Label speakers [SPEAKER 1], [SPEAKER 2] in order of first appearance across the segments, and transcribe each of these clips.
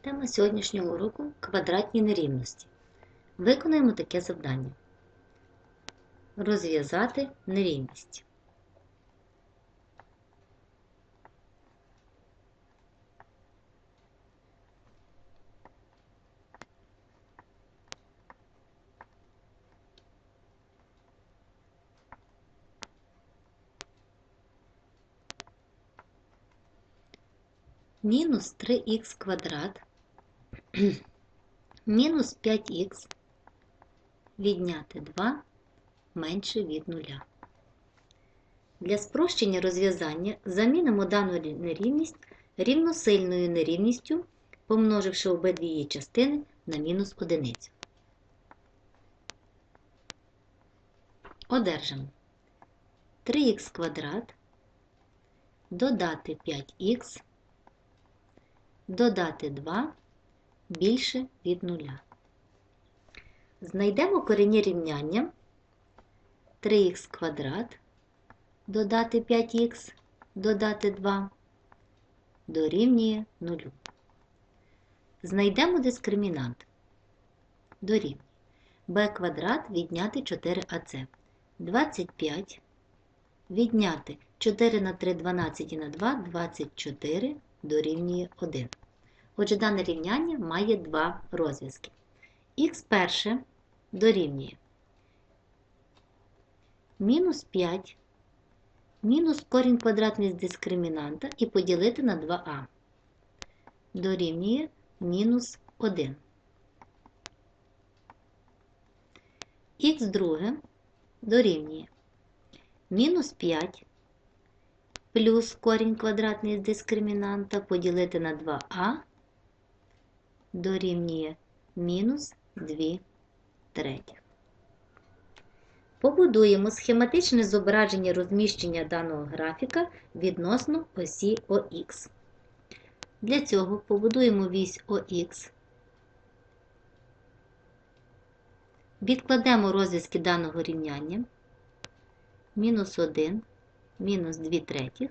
[SPEAKER 1] Тема сьогоднішнього уроку квадратні нерівності. Виконуємо таке завдання. Розв'язати нерівність. Мінус 3х квадрат мінус 5х відняти 2 менше від нуля. Для спрощення розв'язання замінимо дану нерівність рівносильною нерівністю, помноживши обидві її частини на мінус одиницю. Одержимо 3х квадрат додати 5х додати 2 більше від нуля. Знайдемо коріння рівняння 3х квадрат додати 5х додати 2 дорівнює 0. Знайдемо дискримінант. Дорівнює b квадрат відняти 4ac. 25 відняти 4 на 3 12 і на 2 24 дорівнює 1. Отже, дане рівняння має два розв'язки. Х перше дорівнює мінус 5 мінус корінь квадратний з дискримінанта і поділити на 2а. Дорівнює мінус 1. Х друге дорівнює мінус 5 плюс корінь квадратний з дискримінанта поділити на 2а дорівнює мінус 2 третіх. Побудуємо схематичне зображення розміщення даного графіка відносно осі ОХ. Для цього побудуємо вісь ОХ. Відкладемо розв'язки даного рівняння. Мінус 1, мінус 2 третіх.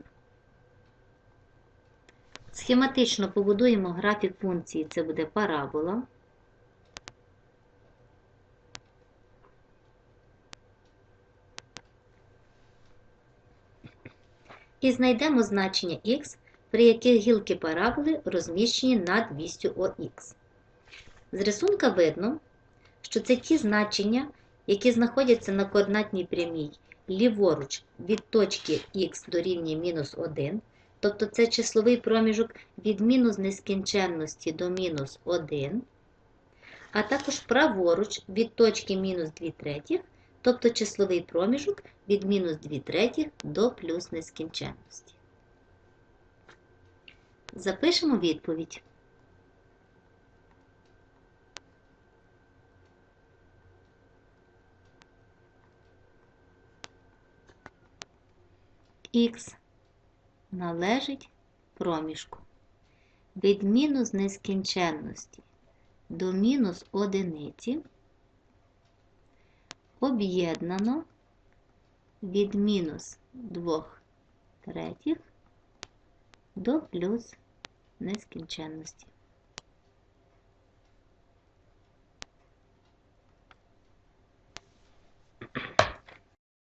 [SPEAKER 1] Схематично побудуємо графік функції, це буде парабола. І знайдемо значення х, при яких гілки параболи розміщені над вістю ОХ. З рисунка видно, що це ті значення, які знаходяться на координатній прямій ліворуч від точки х дорівнює мінус 1, тобто це числовий проміжок від мінус нескінченності до мінус 1, а також праворуч від точки мінус 2 третіх, тобто числовий проміжок від мінус 2 третіх до плюс нескінченності. Запишемо відповідь. Х належить проміжку від мінус нескінченності до мінус одиниці об'єднано від мінус 2 третіх до плюс нескінченності.